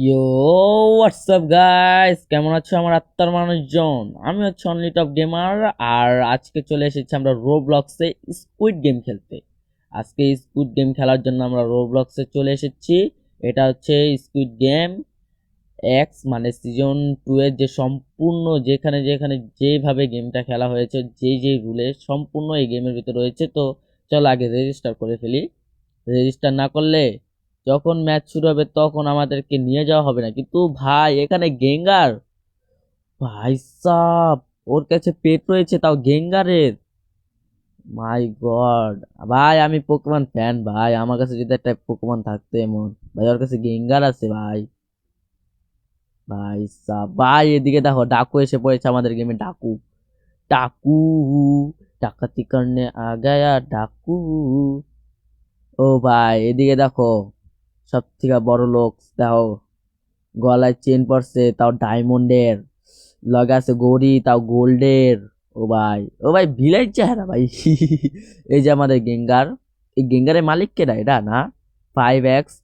ইয়ো WhatsApp guys কেমন আছো আমার আত্মার মানুষজন? আমি হচ্ছে অনলি টপ গেমার আর আজকে চলে এসেছি আমরা রোব্লক্সে স্কুইড গেম খেলতে। আজকে স্কুইড গেম খেলার জন্য আমরা রোব্লক্সে চলে এসেছি। এটা হচ্ছে স্কুইড গেম এক্স মানে সিজন টু এর যে সম্পূর্ণ যেখানে যেখানে যেভাবে গেমটা খেলা হয়েছে, যেই যেই রুলে সম্পূর্ণ এই গেমের ভিতরে রয়েছে। তো চল আগে রেজিস্টার করে ফেলি। রেজিস্টার না করলে যখন ম্যাচ শুরু হবে, তখন আমাদেরকে নিয়ে যাওয়া হবে না। কিন্তু ভাই, এখানে গেঙ্গার ভাই সাব, ওর কাছে পেট রয়েছে তাও গেঙ্গারের মাই গড ভাই, আমি পোকমান ফ্যান ভাই। আমার কাছে যদি একটা পোকমান থাকতো এমন। ভাই, ওর কাছে গেঙ্গার আছে, ভাই। ভাই সাব, ভাই, এদিকে দেখো, ডাকু এসে পড়েছে আমাদের গেমে ডাকু। ডাকু, ডাকাতি করনে আ গায়া, ডাকু। ও ভাই, এদিকে দেখো। সব থেকে বড় লোক, তাও গলায় চেন পড়ছে তাও ডায়মন্ডের লগে আছে গড়ি তাও গোল্ডের ও ভাই ও ভাই, ভিলের চেহারা ভাই। এই যে আমাদের গেঙ্গার, এই গেঙ্গারের মালিক কেডা এটা না? ফাইভ এক্স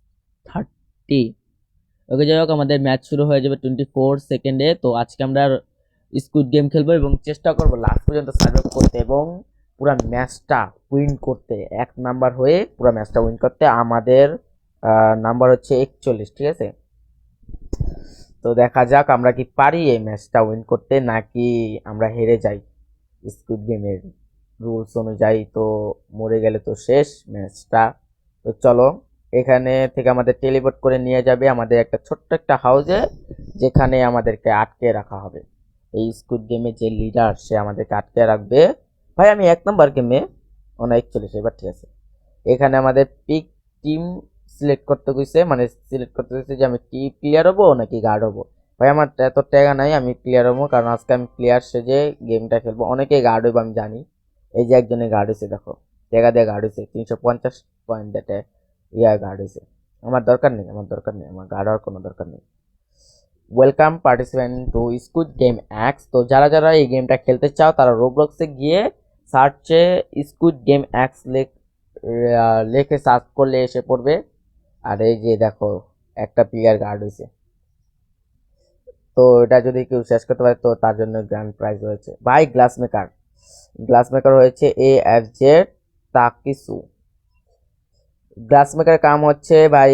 থার্টি ওকে, যাই হোক, আমাদের ম্যাচ শুরু হয়ে যাবে টোয়েন্টি ফোর সেকেন্ডে তো আজকে আমরা স্কুইড গেম খেলব এবং চেষ্টা করব লাস্ট পর্যন্ত সার্ভাইভ করতে এবং পুরো ম্যাচটা উইন করতে। এক নাম্বার হয়ে পুরো ম্যাচটা উইন করতে। আমাদের নাম্বার হচ্ছে একচল্লিশ, ঠিক আছে? তো দেখা যাক আমরা কি পারি এই ম্যাচটা উইন করতে, নাকি আমরা হেরে যাই স্কুইড গেমের রুলস অনুযায়ী। তো মরে গেলে তো শেষ ম্যাচটা তো চলো, এখানে থেকে আমাদের টেলিপোর্ট করে নিয়ে যাবে আমাদের একটা ছোট্ট একটা হাউজে যেখানে আমাদেরকে আটকে রাখা হবে। এই স্কুইড গেমের যে লিডার সে আমাদেরকে আটকে রাখবে। ভাই, আমি এক নম্বর গেমে অনেক একচল্লিশ, এবার ঠিক আছে। এখানে আমাদের পিক টিম সিলেক্ট করতে কইছে মানে সিলেক্ট করতে কইছে যে আমি কি প্লেয়ার হব নাকি গার্ড হব। ভাই, আমার এত টাকা নাই, আমি প্লেয়ার হব, কারণ আজকে আমি প্লেয়ার সেজে গেমটা খেলব। অনেকেই গার্ড হইবো, আমি জানি। এই যে একজনে গার্ড হয়েছে দেখো। টাকা দিয়ে গার্ড হয়েছে তিনশো পঞ্চাশ পয়েন্ট দেটে ইয়া গার্ড হয়েছে আমার দরকার নেই, আমার দরকার নেই, আমার গার্ড হওয়ার কোনো দরকার নেই। Welcome participant to Squid Game X তো যারা যারা এই গেমটা খেলতে চাও, তারা রোবলক্সে গিয়ে সার্চে স্কুইড গেম অ্যাক্স লেখ লেখে সার্চ করলে এসে পড়বে। আর এই যে দেখো, একটা প্লেয়ার গার্ড হয়েছে তো এটা যদি কেউ শেষ করতে পারে, তো তার জন্য গ্র্যান্ড প্রাইজ রয়েছে। ভাই গ্লাস মেকার গ্লাস মেকার হয়েছে এ এফ জেড তাকিসু গ্লাস মেকার কাম হচ্ছে ভাই,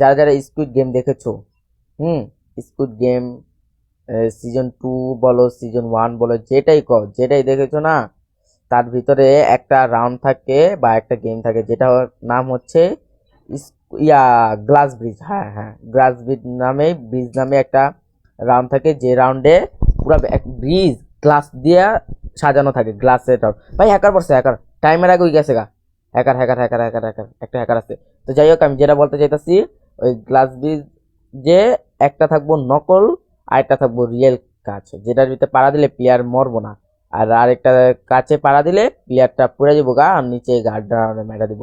যারা যারা স্কুইড গেম দেখেছ, হুম স্কুইড গেম সিজন টু বলো সিজন ওয়ান বলো, যেটাই কর, যেটাই দেখেছ না, তার ভিতরে একটা রাউন্ড থাকে বা একটা গেম থাকে যেটা নাম হচ্ছে ইয়া গ্লাস ব্রিজ হ্যাঁ হ্যাঁ গ্লাস ব্রিজ নামে ব্রিজ নামে একটা রাউন্ড থাকে, যে রাউন্ডে পুরো এক ব্রিজ গ্লাস দিয়ে সাজানো থাকে গ্লাসের রাউন্ড ভাই হ্যাকার পড়ছে হ্যাকার টাইমের আগে ওই গেছে গা। Hacker hacker hacker hacker hacker একটা হ্যাকার আছে। তো যাই হোক, আমি যেটা বলতে চাইতেছি, ওই গ্লাস ব্রিজ যে একটা থাকব নকল, আর একটা থাকব রিয়েল কাজ যেটার ভিতরে পাড়া দিলে প্লেয়ার মরবো না। আর আরেকটা কাছে পাড়া দিলে প্লেয়ারটা পড়ে যাব গা, আর নিচে গার্ডটা মেটা দিব।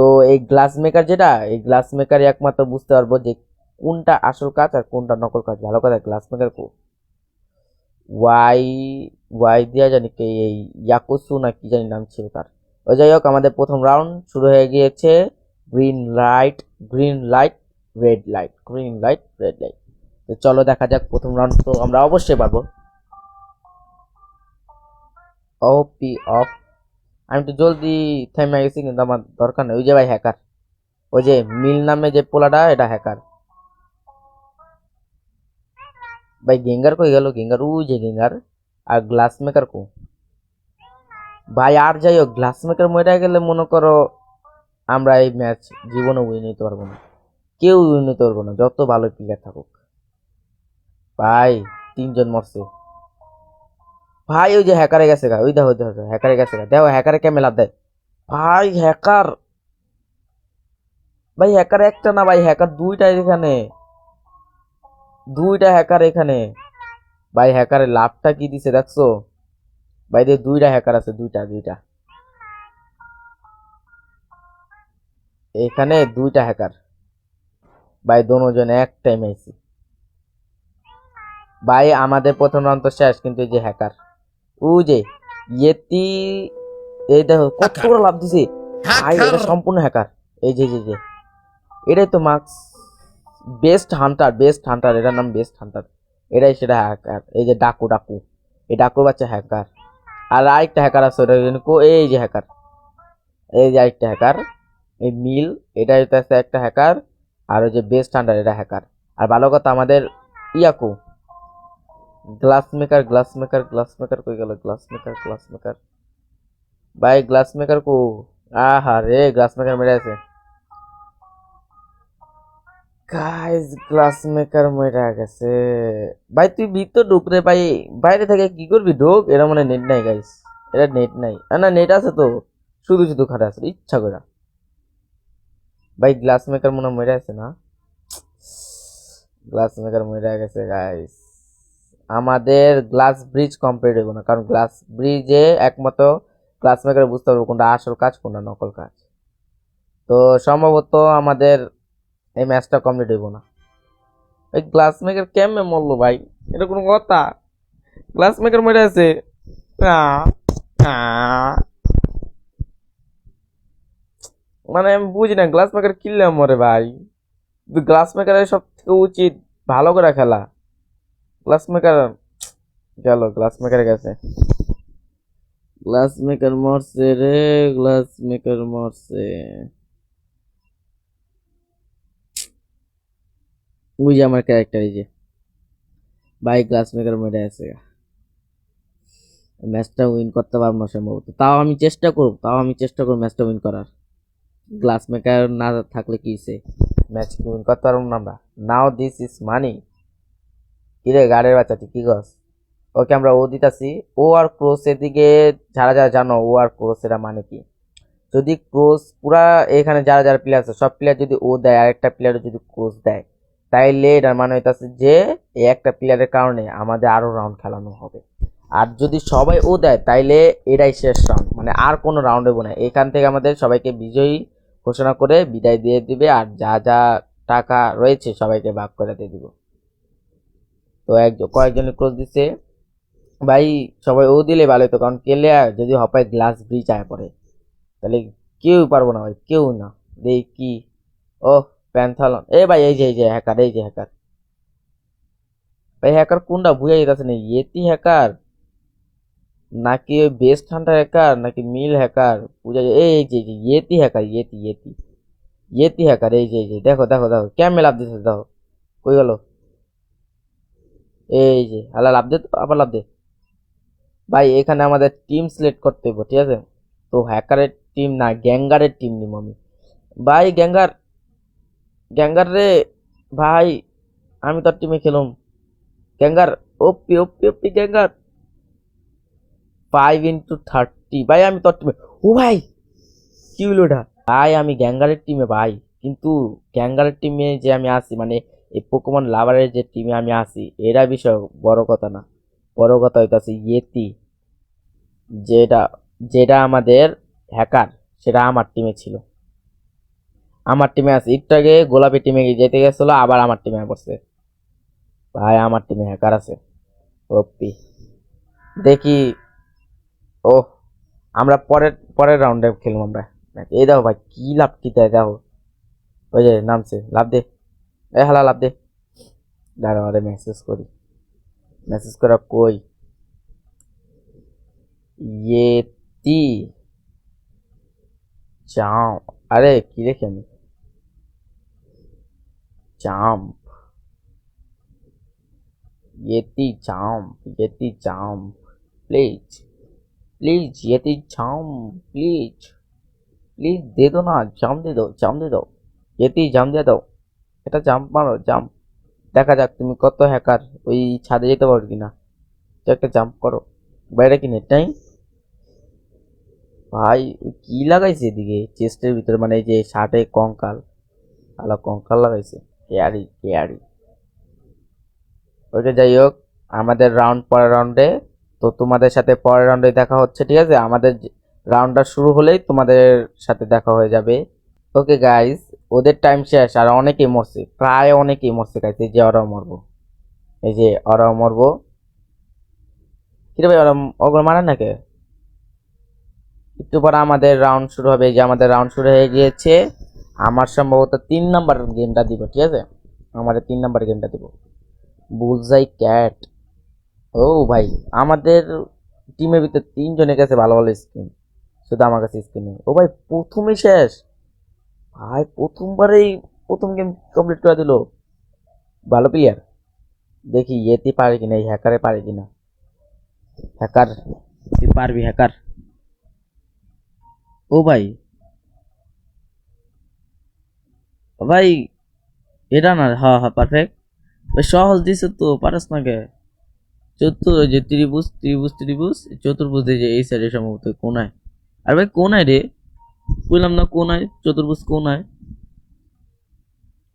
তো এই গ্লাস মেকার যেটা, এই গ্লাস মেকারই একমাত্র বুঝতে পারব যে কোনটা আসল কাজ আর কোনটা নকল কাজ। ভালো কথা গ্লাস মেকার কো? ওয়াই ওয়াই দিয়া জানি কে এই ইয়াকুসু না কি জানি নাম ছিল তার। ওই যাই হোক, আমাদের প্রথম রাউন্ড শুরু হয়ে গিয়েছে। Green light green light red light green light red light তো চলো দেখা যাক প্রথম রাউন্ড তো আমরা অবশ্যই পারব। ওপি অফ আমি তো জলদি থেমে গেছি, কিন্তু আমার দরকার নেই। ওই যে ভাই হ্যাকার ওই যে মিল নামে যে পোলাটা, এটা হ্যাকার ভাই, গেঙ্গার কই গেল? গেঙ্গার, ওই যে গেঙ্গার। আর গ্লাস মেকার কো? ভাই, আর যাই হোক গ্লাস মেকার মরে গেলে মনে করো আমরা এই ম্যাচ জীবনে উইন নিতে পারব না। কেউ উইন নিতে পারব না, যত ভালো প্লেয়ার থাকুক। ভাই, তিনজন মরছে। ভাই, ওই যে হ্যাকারে গেছে গা, ওই দেখো দেখো হ্যাকারে গেছে গা। দেখো হ্যাকারে ক্যামেলা দেয়। ভাই হ্যাকার ভাই হ্যাকার একটা না, ভাই হ্যাকার দুইটা এখানে। দুইটা হ্যাকার এখানে। ভাই হ্যাকারের লাভটা কি দিছে, দেখছ? ভাই দিয়ে দুইটা হ্যাকার আছে, দুইটা দুইটা। এখানে দুইটা হ্যাকার ভাই দোনোজন এক টাইম আইছি। ভাই, আমাদের প্রথম রাউন্ড তো শেষ, কিন্তু এই যে হ্যাকার ও যে ইয়েতি এই দেখো কত বড় লাভ দিছে। ভাই এটা সম্পূর্ণ হ্যাকার এই যে যে, এটাই তো marks. Best hunter best hunter এটার নাম বেস্ট হান্টার। এটাই সেটা হ্যাকার এই যে ডাকু ডাকু। এই ডাকুর বাচ্চা হ্যাকার আর আরেকটা হ্যাকার আছে ওটা এই যে হ্যাকার এই যে আরেকটা হ্যাকার এই মিল এটা হচ্ছে একটা হ্যাকার আর ওই যে বেস্ট হান্টার এটা হ্যাকার আর ভালো কথা আমাদের ইয়াকু। Glass maker glass maker glass maker কই গেল? গ্লাস মেকার গ্লাস মেকার ভাই গ্লাস মেকার কো? আহা রে গ্লাস মেকার মেরে আছে। গাইস গ্লাস মেকার মেরা গেছে। ভাই, তুই ভিতর ঢুক রে ভাই। বাইরে থেকে কি করবি? ঢুক, এরা মনে নেট নাই গাইস এটা নেট নাই। না নেট আছে তো। শুধু শুধু খারাপ আছে। ইচ্ছা করে। ভাই গ্লাস মেকার মনে মরে আছে না? গ্লাস মেকার মরে গেছে গাইস আমাদের গ্লাস ব্রিজ কমপ্লিট হইব না, কারণ গ্লাস ব্রিজে একমাত্র গ্লাস মেকার বুঝতে পারব কোনটা আসল কাজ, কোনটা নকল কাজ। তো সম্ভবত আমাদের এই ম্যাচটা কমপ্লিট হইব না। ওই গ্লাস মেকার কেমনে মরলো ভাই? এটা কোনো কথা? গ্লাস মেকার মরে আছে। মানে আমি বুঝি না গ্লাস মেকার কিনলে মরে ভাই। গ্লাস মেকারের সব থেকে উচিত ভালো করে খেলা। গ্লাস মেকার গেল গ্লাস মেকার গেছে। গ্লাস মেকার মরছে রে গ্লাস মেকার মরছে। ওই যে আমার ক্যারেক্টার এই যে। ভাই গ্লাস মেকার মরে আছে ম্যাচটা উইন করতে পারব না সম্ভবত। তাও আমি চেষ্টা করব তাও আমি চেষ্টা করব ম্যাচটা উইন করার। গ্লাস মেকার না থাকলে কি হইছে? ম্যাচ উইন করতে পারব না আমরা। নাও দিস ইজ মানি কিরে গাড়ির বাচ্চা কি গস ওকে আমরা ও দিতাছি। ও আর ক্রোস এর দিকে যারা যারা জানো, ও আর ক্রোস এরা মানে কি? যদি ক্রোস পুরা এখানে যারা যারা প্লেয়ার আছে, সব প্লেয়ার যদি ও দেয়, আরেকটা প্লেয়ার যদি ক্রোস দেয়, তাইলে এটার মানে হইতাছে যে, এই একটা প্লেয়ারের কারণে আমাদের আরও রাউন্ড খেলানো হবে। আর যদি সবাই ও দেয়, তাইলে এটাই শেষ রাউন্ড মানে আর কোনো রাউন্ড হব না। এখান থেকে আমাদের সবাইকে বিজয়ী ঘোষণা করে বিদায় দিয়ে দিবে, আর যা যা টাকা রয়েছে সবাইকে ভাগ করে দিয়ে দিব। তো একজন কয়েকজন ক্রোজ দিচ্ছে ভাই, সবাই ও দিলে ভালো হতো কারণ কেলে যদি হপায় গ্লাস ব্রিজ আয় পড়ে, তাহলে কেউ পারব না ভাই, কেউ না। দেখ কি? ও প্যান্থালন। এ ভাই, এই যে এই যে হ্যাকার এই যে হ্যাকার ভাই হ্যাকার কোনটা বুঝা যেতেছে না, ইয়েতি হ্যাকার নাকি ওই বেস্ট হান্টার হ্যাকার নাকি মিল হ্যাকার বুঝা যায় এই যে Yeti hacker Yeti Yeti Yeti hacker এই যে এই যে, দেখো দেখো দেখো, কেমন লাভ দিচ্ছে দেখো, কই গেল? এই যে আলা লাভ দে আবার লাভ দে। ভাই, এখানে আমাদের টিম সিলেক্ট করতে হবে ঠিক আছে? তো হ্যাকারের টিম না গ্যাঙ্গারের টিম নিব আমি। ভাই গ্যাঙ্গার গ্যাঙ্গার রে, ভাই, আমি তোর টিমে খেলুম। গ্যাঙ্গার ওপি ওপি ওপি গ্যাঙ্গার ফাইভ ইন্টু থার্টি ভাই, আমি তোর টিমে ও ভাই, কি হলো ওটা? ভাই, আমি গ্যাঙ্গারের টিমে ভাই, কিন্তু গ্যাঙ্গারের টিমে যে আমি আসি মানে এই পোকমন লাভারের যে টিমে আমি আসি এরা বিষয় বড় কথা না। বড় কথা হইতাছে ইয়েতি যেটা যেটা আমাদের হ্যাকার সেটা আমার টিমে ছিল। আমার টিমে আছে একটু আগে গোলাপি টিমে যেতে গেছিল, আবার আমার টিমে পড়ছে। ভাই, আমার টিমে হ্যাকার আছে। ওপি। দেখি ও আমরা পরের পরের রাউন্ডে খেলব আমরা। এই দেখো ভাই, কি লাভ কি দেখো। ওই যে নামছে লাভ দে। এ হালা লাভ দে দাঁড়া আরে মেসেজ করি। মেসেজ করা কই? ইয়েতি। চাও আরে, কি রেখে আমি? Champ Yeti champ Yeti champ please please, Yeti champ please. Please, দে দো না জাম দে দাও জাম দে দাও। ইয়েতি জাম দিয়ে দাও। এটা জাম্প মারো জাম্প দেখা যাক তুমি কত হ্যাকার ওই ছাদে যেতে পারো কিনা। তো একটা জাম্প করো। বাইরে কি নেট ভাই কি লাগাইছে এদিকে? চেস্টের ভিতরে মানে এই যে শার্টে কঙ্কাল। আলা কঙ্কাল লাগাইছে। কেয়ারি কেয়ারি ওইটা যাই হোক, আমাদের রাউন্ড পরের রাউন্ডে তো তোমাদের সাথে পরের রাউন্ডে দেখা হচ্ছে, ঠিক আছে? আমাদের রাউন্ডটা শুরু হলেই তোমাদের সাথে দেখা হয়ে যাবে। ওকে গাইস ওদের টাইম শেষ, আর অনেকেই মরছে। প্রায় অনেকেই মরছে খাইছে যে ওরাও মরবো। এই যে ওরাও মরবো। কিরে ভাই, ওরা ওগুলো মারে নাকি একটু পরে আমাদের রাউন্ড শুরু হবে। যে আমাদের রাউন্ড শুরু হয়ে গিয়েছে। আমার সম্ভবত তিন নাম্বার গেমটা দিব, ঠিক আছে? আমার তিন নাম্বার গেমটা দেবো। বুলজাই ক্যাট ও ভাই, আমাদের টিমের ভিতরে তিনজনের কাছে ভালো ভালো স্কিন শুধু আমার কাছে স্কিন নেই। ও ভাই, প্রথমে শেষ। ভাই, প্রথমবারেই, প্রথম গেম কমপ্লিট করে দিল। ভালো প্লেয়ার দেখি এতে পারে কিনা, এই হ্যাকারে পারে কিনা। হ্যাকার তুই পারবি হ্যাকার ও ভাই। ভাই, এটা না হ্যাঁ হ্যাঁ পারফেক্ট ভাই, সহজ দিছে তো, পারস না কে? চতুর যে ত্রিভুজ ত্রিভুজ ত্রিভুজ, চতুর্ভুজ, এই যে, এই সাইডে সম্ভবত, কোনায়। আর ভাই, কোনায় রে? বললাম, না, কোন আয়? চতুর্ভুজ কোনায়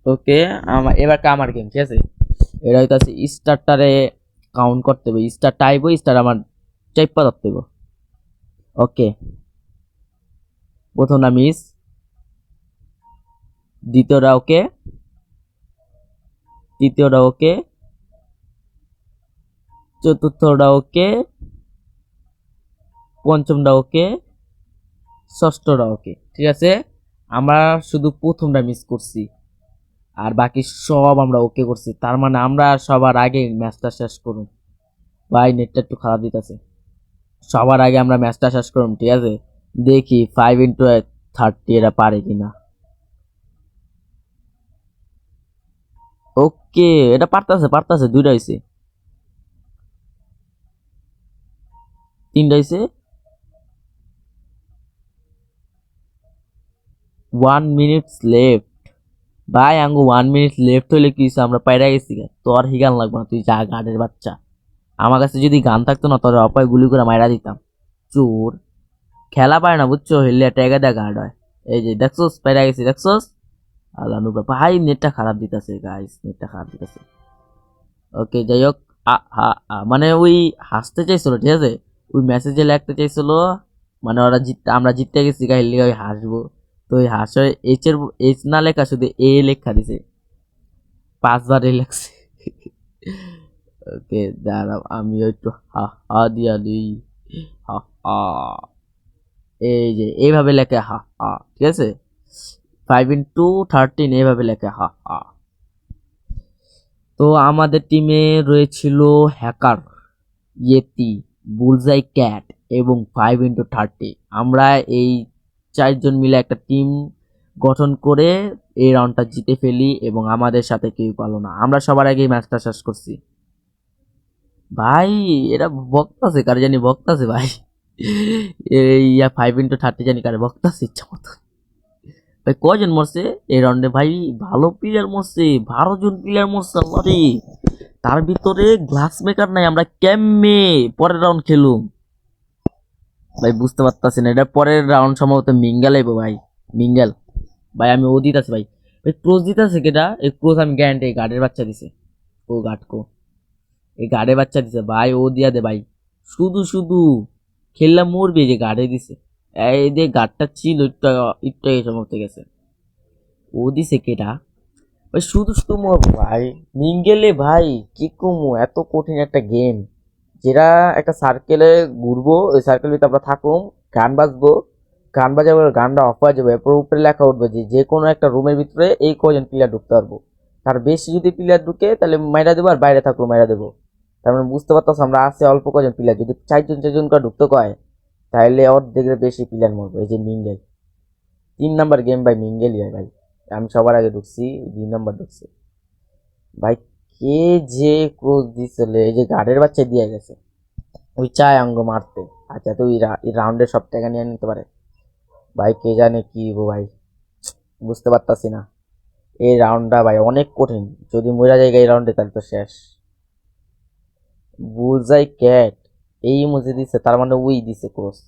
ওকে আমার এবার কামার গেম ঠিক আছে? এটা হয়তো আছে স্টারটারে কাউন্ট করতে হবে। স্টার টাইপ স্টার আমার চাইপা ধরতে হবে। ওকে। প্রথমটা মিস দ্বিতীয়টা ওকে। তৃতীয়টা ওকে। চতুর্থটা ওকে। পঞ্চমটা ওকে। ষষ্ঠটা ওকে ঠিক আছে? আমরা শুধু প্রথমটা মিস করছি, আর বাকি সব আমরা ওকে করছি। তার মানে আমরা সবার আগে ম্যাচটা শেষ করুন ভাই নেটটা একটু খারাপ দিতেছে। সবার আগে আমরা ম্যাচটা শেষ করুন ঠিক আছে? দেখি ফাইভ ইন্টু থার্টি এটা পারে কিনা। ওকে এটা পারতাছে পারতাছে, দুইটা হয়েছে তিনটা হয়েছে ওয়ান মিনিটস লেফট ভাই আঙ্গু ওয়ান মিনিট লেফট হইলে কি আমরা পাইরা গেছি। তোর হিগান লাগবে না, তুই যা গানের বাচ্চা। আমার কাছে যদি গান থাকতো না, তোর অপায় গুলি করে মাইরা দিতাম। চোর। খেলা পায় না, বুঝছ? হেললে ট্যাগে দেয় গার্ড হয়। এই যে, দেখছোস? পাইরা গেছি, দেখছোস? আল্লাহ ভাই, নেটটা খারাপ দিতেছে গাইস নেটটা খারাপ দিতেছে। ওকে যাই হোক, আ, হা মানে ওই হাসতে চাইছিল, ঠিক আছে? ওই মেসেজে লিখতে চাইছিল মানে ওরা জিততে আমরা জিততে গেছি গাইলে ওই হাসবো। তো ওই হাসে এইচ এর এইচ না লেখা, শুধু এ লেখা দিছে। পাঁচবার এ ওকে, দাঁড়াও আমি একটু হা হা দিয়া দিই। হা হা। এই যে, এইভাবে লেখে হা হা, ঠিক আছে? ফাইভ ইন্টু থার্টিন এইভাবে লেখে হা হা। তো আমাদের টিমে রয়েছিল হ্যাকার ইয়েতি বুলজাই ক্যাট এবং ফাইভ ইন্টু থার্টি আমরা এই চারজন মিলে একটা টিম গঠন করে এই রাউন্ডটা জিতে ফেলি এবং আমাদের সাথে কেউ পালো না। আমরা সবার আগে ম্যাচটা শেষ করছি। ভাই, এরা বক্তাছে কারে জানি বক্তাছে ভাই। এই ফাইভ ইন্টু থার্টি জানি কারে বক্তাছে ইচ্ছা মতো। ভাই কজন মরছে এই রাউন্ডে ভাই, ভালো প্লেয়ার মরছে, বারো জন প্লেয়ার মরছে, আল্লাহ তার ভিতরে গ্লাস মেকার নাই, আমরা কেমনে পরের রাউন্ড খেলুম? ভাই, বুঝতে পারতাছি না। এটা পরের রাউন্ড সম্ভবত মিঙ্গেল আইবো ভাই। মিঙ্গেল। ভাই, আমি ও দিতাছি ভাই। ভাই ক্রোজ দিতাছে কেটা এই ক্রোজ আমি গ্যারান্টি গার্ডের বাচ্চা দিছে। ও গার্ড কো। এই গার্ডের বাচ্চা দিছে। ভাই, ও দিয়া দে ভাই। শুধু শুধু। খেললা মরবে যে গার্ডে দিছে। এই যে গার্ডটা ছিল, একটু আগে সম্ভবত গেছে। ও দিছে কেটা ভাই, শুধু শুধু মর ভাই, মিঙ্গেলে ভাই, কি কমু? এত কঠিন একটা গেম যেটা একটা সার্কেলে ঘুরবো, ওই সার্কেল ভিতরে আমরা থাকুম, গান বাজবো, গান বাজাবো, গানটা অফ হয়ে যাবে, এরপর উপরে লেখা উঠবে যে যে কোনো একটা রুমের ভিতরে এই কজন প্লেয়ার ঢুকতে পারব। তার বেশি যদি প্লেয়ার ঢুকে, তাহলে মাইরা দেবো আর বাইরে থাকব, মাইরা দেবো। তার মানে বুঝতে পারতাম আমরা আছে অল্প কজন প্লেয়ার যদি চারজন চারজন করে ঢুকতে কয়, তাহলে অর্ধেকের বেশি প্লেয়ার মরবো, এই যে মিঙ্গেল তিন নাম্বার গেম ভাই মিঙ্গেলই হয় ভাই। আমি সবার আগে ঢুকছি, দুই নাম্বার ঢুকছি। ভাই কে যে ক্রোজ দিছিল এই যে গার্ডের বাচ্চা দিয়ে গেছে, ওই চায় অঙ্গ মারতে। আচ্ছা তো ওই রাউন্ডে সব টাকা নিয়ে নিতে পারে। ভাই, কে জানে কি গো ভাই? বুঝতে পারতাছি না। এই রাউন্ডটা ভাই অনেক কঠিন। যদি মরা যায় এই রাউন্ডে তাহলে তো শেষ। বুলজাই ক্যাট, এই মুজে দিছে, তার মানে ওই দিছে ক্রস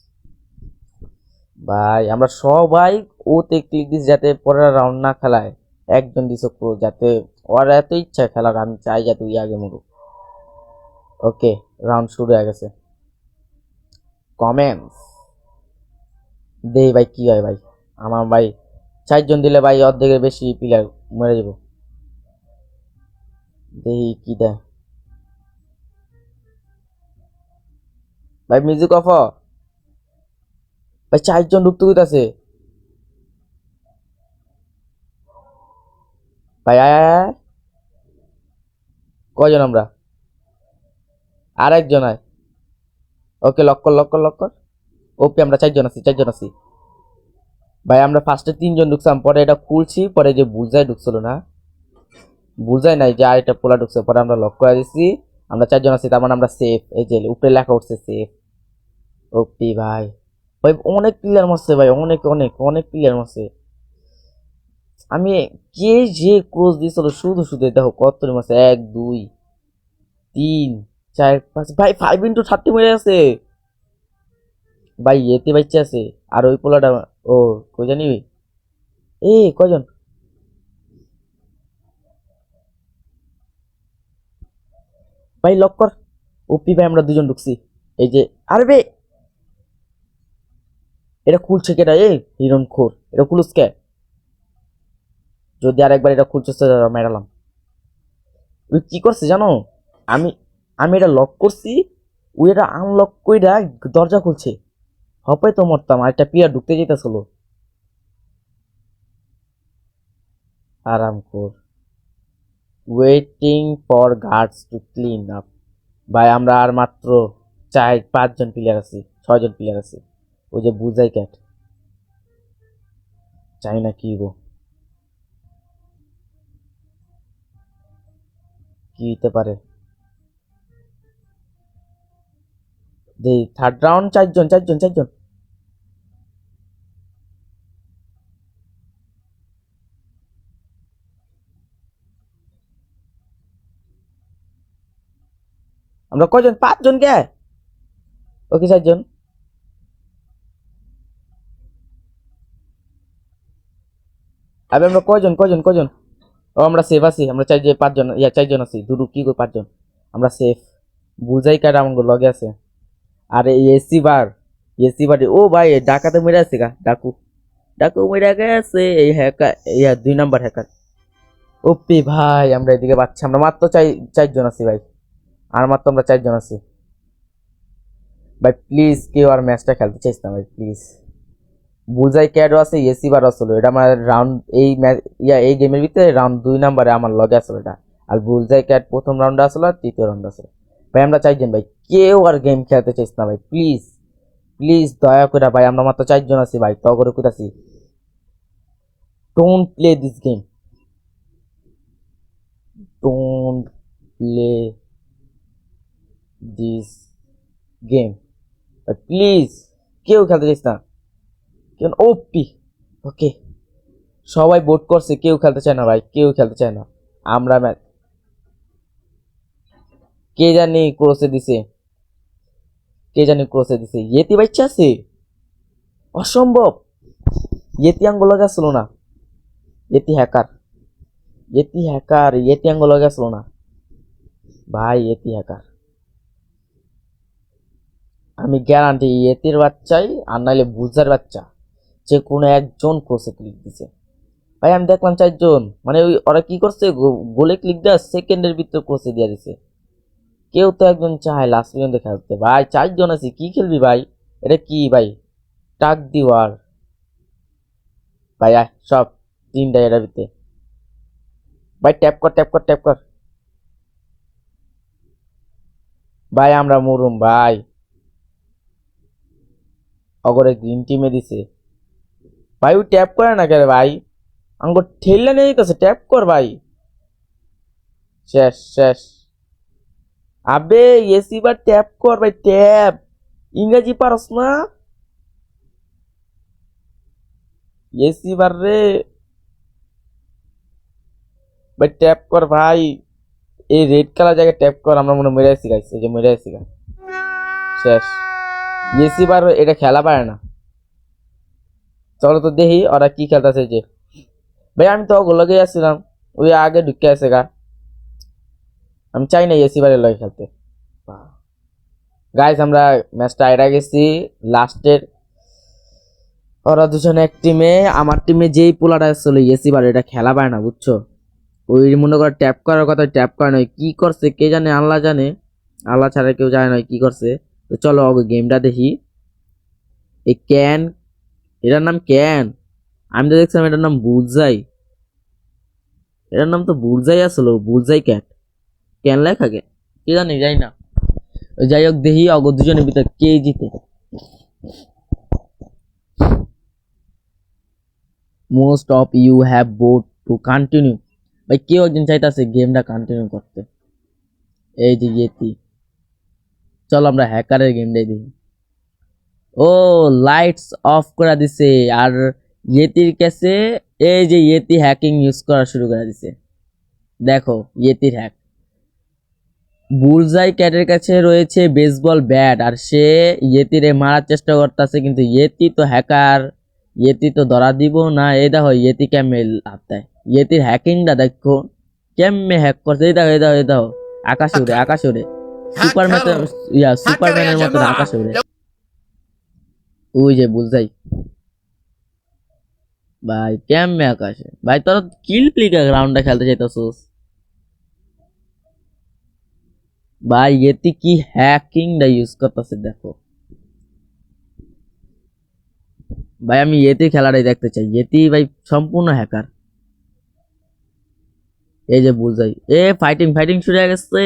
ভাই, আমরা সবাই ওতে ক্লিক দিছি যাতে পরের রাউন্ড না খেলায়। একজন দিছে ক্রস যাতে ওর এত ইচ্ছা খেলার, আমি চাই যাতে ওই আগে মরুক। ওকে রাউন্ড শুরু হয়ে গেছে। কমেন্টস দে ভাই, কি হয় ভাই? আমার ভাই চারজন দিলে ভাই অর্ধেকের বেশি প্লেয়ার মরে যাব। দেখি কি দেয়? ভাই মিউজিক অফ ভাই, চারজন ঢুকতে দিতেছে ভাই, আয় আয় কয়জন আমরা? আর একজন আয়। ওকে লক কর লক কর লক কর। ওকে, আমরা চারজন আছি চারজন আছি। ভাই, আমরা ফার্স্টে তিনজন ঢুকছিলাম, পরে এটা খুলছি, পরে যে বুলজাই ঢুকছিল না। বুলজাই নাই যে আর এটা পোলা ঢুকছে, পরে আমরা লক করে দিছি। আমরা চারজন আছি, তার মানে আমরা সেফ এই যে, উপরে লেখা উঠছে সেফ ওপি, ভাই। ভাই, অনেক প্লেয়ার মারছে, ভাই, অনেক অনেক অনেক প্লেয়ার মারছে। আমি কে যে ক্রোজ দিয়েছিল, শুধু শুধু দেখো কত মারছে এক, দুই, তিন, চার, পাঁচ, ভাই ফাইভ ইন্টু থার্টি মেরে আছে ভাই, এতে বাচ্চা আছে, আর ওই পোলাটা, ও কই জানি এ কজন ভাই লক কর। ওপি ভাই, আমরা দুজন ঢুকছি। এই যে, আরে এটা খুলছে কেটা এ, হিরণ খোর। এটা খুলুস কে? যদি আরেকবার এটা খুলছে মেরালাম কি করছে জানো? আমি আমি এটা লক করছি ওই এটা আনলক কইরা দরজা খুলছে। হপাই তো মরতাম আর একটা পিয়া ঢুকতে যেতেছিল আরাম কর waiting for guards to clean up ভাই, আমরা আর মাত্র চার, পাঁচজন প্লেয়ার আছি, ছয়জন প্লেয়ার আছি। ওই যে বুঝাই ক্যাট চাই না কি গো কি হতে পারে থার্ড রাউন্ড চারজন চারজন চারজন। আমরা কজন পাঁচজন কে? ওকে, চারজন। আবে, আমরা কজন কজন কজন ও, আমরা সেফ আছি, আমরা চাই যে পাঁচজন, ইয়া, চারজন আছি দুটো কি করে পাঁচজন? আমরা সেফ বুঝাই কাটা আমার লগে আছে। আর এই এসি বার এসি বার ও ভাই ডাকাতে মেরে আছে গা, ডাকু। ডাকু মেরে গেছে, এই হ্যাকার এই দুই নাম্বার হ্যাকার ওপি ভাই, আমরা এদিকে বাচ্চা, আমরা মাত্র চাই চারজন আছি ভাই। আর মাত্র আমরা চারজন আছি। ভাই প্লিজ কেউ আর ম্যাচটা খেলতে চাইছ না ভাই প্লিজ বুলজাই ক্যাডও আছে? এসি বার আসলো। এটা আমার রাউন্ড এই ইয়া, এই গেমের ভিতরে রাউন্ড দুই নাম্বারে আমার লগে আসলো এটা। আর বুলজাই ক্যাট প্রথম রাউন্ডে আসলো আর তৃতীয় রাউন্ডে আসলো। ভাই, আমরা চারজন ভাই। কেউ আর গেম খেলতে চাইছ না, ভাই। প্লিজ প্লিজ দয়া করে, ভাই। আমরা মাত্র চারজন আছি, ভাই। তগরে কোথাছি don't play this game don't play this game please কেউ খেলতে চাইছ না। কেন? ওপি। ওকে। সবাই ভোট করছে, কেউ খেলতে চায় না ভাই, কেউ খেলতে চায় না। আমরা ম্যাচ কে জানি ক্রসে দিছে। কে জানি ক্রসে দিছে। ইয়েতি বাচ্চা আছে? অসম্ভব। ইয়েতি আঙ্গুল গেছিল না। Yeti hacker Yeti hacker Yeti আঙ্গুল গেছিল না। ভাই, ইয়েতি হ্যাকার আমি গ্যারান্টি ইয়েতির বাচ্চাই, আর নাইলে বুঝার বাচ্চা। যে কোনো একজন ক্রসে ক্লিক দিছে। ভাই, আমি দেখলাম চারজন। মানে ওই ওরা কি করছে? গোলে ক্লিক দেওয়া সেকেন্ডের ভিতরে ক্রসে দিয়ে দিছে। কেউ তো একজন চায় লাস্ট পর্যন্ত খেলতে। ভাই, চারজন আছি, কি খেলবি ভাই? এটা কি ভাই? টাক দিওয়ার ভাই, আয়, সব তিনটা এটার ভিতরে। ভাই ট্যাপ কর ট্যাপ কর ট্যাপ কর। ভাই, আমরা মরুম, ভাই। অগরে গ্রিন টিমে দিছে। ভাই, ও ট্যাপ করে না কেন ভাই? আঙ্গুর ঠেললে নেই তো ট্যাপ কর ভাই। শেষ শেষ। আবে এসি বার ট্যাপ কর ভাই ট্যাপ ইংরেজি পারস না? এসি বার রে। ভাই ট্যাপ কর ভাই। এই রেড কালার জায়গায় ট্যাপ কর, আমরা মনে মেরে আসি গাইছে যে মেরে আসি গা শেষ। এসি বার, এটা খেলা পারে না। চলো তো দেখি ওরা কি খেলতেছে যে। ভাই, আমি তো ওগুলোকে আসছিলাম ওই আগে ঢুকে আছে গা। আমি চাই না এসি বারের লয় খেলতে। গাইস আমরা ম্যাচটা আইরা গেছি। লাস্টের ওরা দুজনে এক টিমে আমার টিমে যেই পোলাটা ছিল এসি বার এটা খেলা পায় না, বুঝছ? ওই মনে করে ট্যাপ করার কথা ট্যাপ করে নয় কি করছে, কে জানে, আল্লাহ জানে। আল্লাহ ছাড়া কেউ জানে নয় কি করছে। তো চলো গেমটা দেখি। এই ক্যান এটার নাম ক্যান আমি তো দেখছিলাম এটার নাম বুলজাই এটার নাম তো বুলজাই আসলো বুলজাই ক্যাট। ক্যান লেখা কে? কি জানি যাই না। যাই হোক, দেখি অগ দুজনের ভিতর কে জিতে। Most of you have voted to continue ভাই, কেউ একজন চাইতেছে গেমটা কন্টিনিউ করতে। এই যে ইয়েতি। চলো আমরা হ্যাকারের গেমটাই দেখি। ও লাইটস অফ করে দিছে। আর ইয়েতির কাছে এই যে ইয়েতি হ্যাকিং ইউজ করা শুরু করে দিছে। দেখো ইয়েতির হ্যাক বুলজাই ক্যাটের কাছে রয়েছে বেসবল ব্যাট আর সে ইয়েতিরে মারার চেষ্টা করতেছে কিন্তু ইয়েতি তো হ্যাকার ইয়েতি তো ধরা দিব না। এই দেখো ইয়েতি কেমনে লাভ দেয়? ইয়েতির হ্যাকিংটা দেখো কেমনে হ্যাক করছে? এই দেখো এই দেখো এই দেখো। আকাশে উড়ে আকাশে উড়ে। সুপারম্যান ইয়া সুপারম্যানের মতো আকাশে উড়ে। ওই যে বুঝাই ভাই, কেমনে আকাশে ভাই, তোরা কিল প্লিকা গ্রাউন্ডে খেলতে চাইতেছোস ভাই, এতে কি হ্যাকিংটা ইউজ করতেছে দেখো। ভাই, আমি এতে খেলাটাই দেখতে চাই। এতে ভাই সম্পূর্ণ হ্যাকার এই যে বুঝাই এ ফাইটিং ফাইটিং শুরু হয়ে গেছে।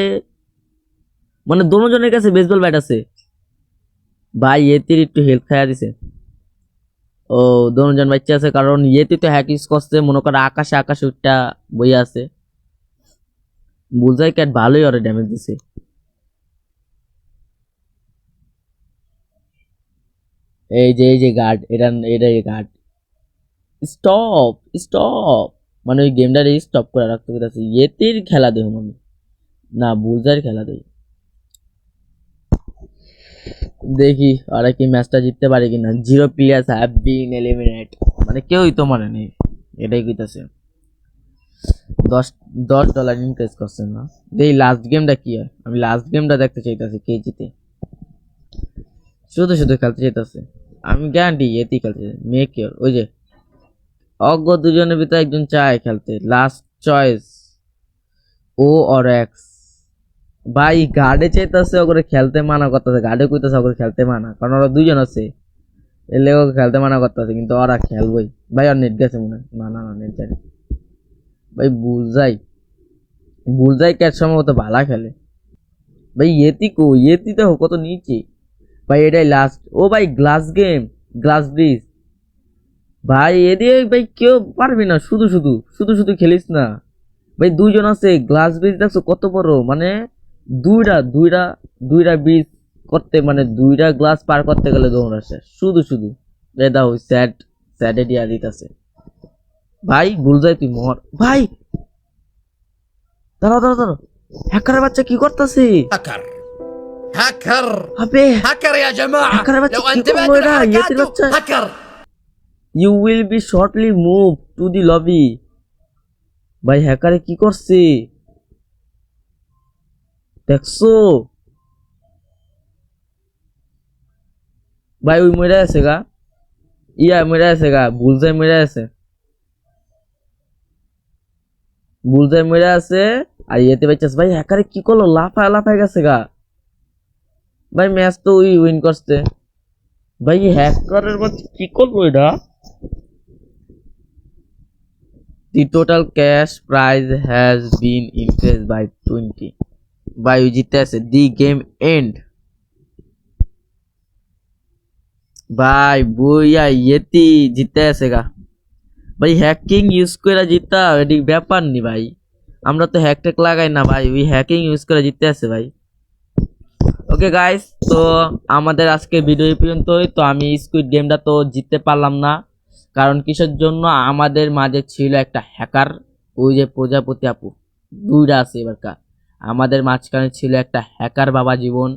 মানে দুজনের কাছে বেসবল ব্যাট আছে। ভাই, এতির একটু হেল্প খাইয়া দিছে। ও দুজন বাচ্চা আছে, কারণ ইয়েতে তো হ্যাক ইউজ করছে, মনে করে আকাশে আকাশে উঠটা বই আছে। বুঝাই ক্যাট ভালোই ওরে ড্যামেজ দিছে। এই যে এই যে গার্ড এটা এটাই গার্ড স্টপ স্টপ মানে ওই গেমটা স্টপ করে রাখতে পেরেছি ইয়েতির খেলা দেব আমি। না বুলজার খেলা দেই দেখি ওরা কি ম্যাচটা জিততে পারে কিনা। Zero players have been eliminate মানে কেউই তো মানে নেই এটাই কইতাছে। দশ দশ ডলার ইনক্রিজ করছে না। দেখি লাস্ট গেমটা কি হয়? আমি লাস্ট গেমটা দেখতে চাইতেছি কে জিতে। শুধু শুধু খেলতে চাইতেছে। আমি গ্যারান্টি এতেই খেলতে মেক ইউর ওই যে, অজ্ঞ দুজনের ভিতরে একজন চায় খেলতে। Last choice O or X ভাই গার্ডে চাইতেছে ওকে খেলতে মানা করতেছে। গার্ডে কইতেছে ওকে খেলতে মানা। কারণ ওরা দুজন আছে। এলে ওকে খেলতে মানা করতেছে, কিন্তু ওরা খেলবই। ভাই, আর নেট গেছে মনে না না না নেট যায়। ভাই বুলজাই বুলজাই ক্যাচ সম্ভবত ভালা খেলে। ভাই, ইয়েতি কো ইয়েতি তো কত নিচে। ভাই, এটাই লাস্ট ও ভাই গ্লাস গেম গ্লাস ব্রিজ ভাই, এদিকে ভাই, কেউ পারবি না। শুধু শুধু শুধু শুধু খেলিস না। ভাই দুজন আছে গ্লাস ব্রিজ দেখছ কত বড়? মানে দুইটা দুইটা দুইটা ব্রিজ করতে মানে দুইটা গ্লাস পার করতে গেলে দৌড় আসে। শুধু শুধু। রেদা ওই স্যাড স্যাডে দিয়া দিতেছে। ভাই ভুল যাই তুই মর। ভাই! দাঁড়াও দাঁড়াও দাঁড়াও। হ্যাকার বাচ্চা কি করতেছে? হ্যাকার হ্যাকার আবে! হ্যাকার ইয়া জামা হ্যাকার বাচ্চা কি করল এরা ইয়েতির বাচ্চা। Hacker you will be shortly move to the lobby ভাই হ্যাকারে কি করছে? দেখছ? ভাই, ওই মরে আছে গা। ইয়া, মরে আছে গা। বুলজাই মরে আছে। বুলজাই মরে আছে। আর ইয়েতে বাইচাস ভাই হ্যাকারে কি করল? লাফায় লাফায় গেছে গা। ভাই, ম্যাচ তো ওই উইন করছে। ভাই হ্যাকারের মধ্যে কি করল এটা? The total cash prize has been increased by 20. ওই জিতে আছে দি গেম এন্ড ভাই বইয়া ইয়েতি জিতে আছে গা ভাই হ্যাকিং ইউজ করে জিতা এটি ব্যাপার নি ভাই আমরা তো হ্যাক ট্যাক লাগাই না ভাই ওই হ্যাকিং ইউজ করে জিতে আছে ভাই ওকে গাইস তো আমাদের আজকে ভিডিও পর্যন্তই তো আমি স্কুইড গেমটা তো জিততে পারলাম না কারণ কিসের জন্য আমাদের মাঝে ছিল একটা হ্যাকার ওই যে প্রজাপতি আপু দুইটা আছে এবারকার আমাদের মাঝখানে ছিল একটা হ্যাকার বাবা জীবন,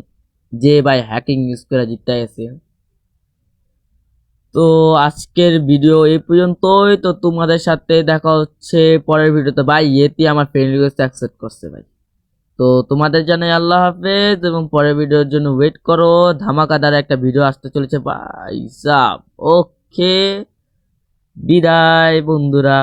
যে ভাই হ্যাকিং ইউজ করে জিততে গেছে তো আজকের ভিডিও এই পর্যন্তই। তো তোমাদের সাথে দেখা হচ্ছে পরের ভিডিওতে ভাই, এটি আমার ফ্রেন্ড রিকোয়েস্ট অ্যাকসেপ্ট করছে ভাই। তো তোমাদের জানাই আল্লাহ হাফেজ এবং পরের ভিডিওর জন্য ওয়েট করো। ধামাকাদার একটা ভিডিও আসতে চলেছে ভাই সাব। ওকে, বিদায় বন্ধুরা।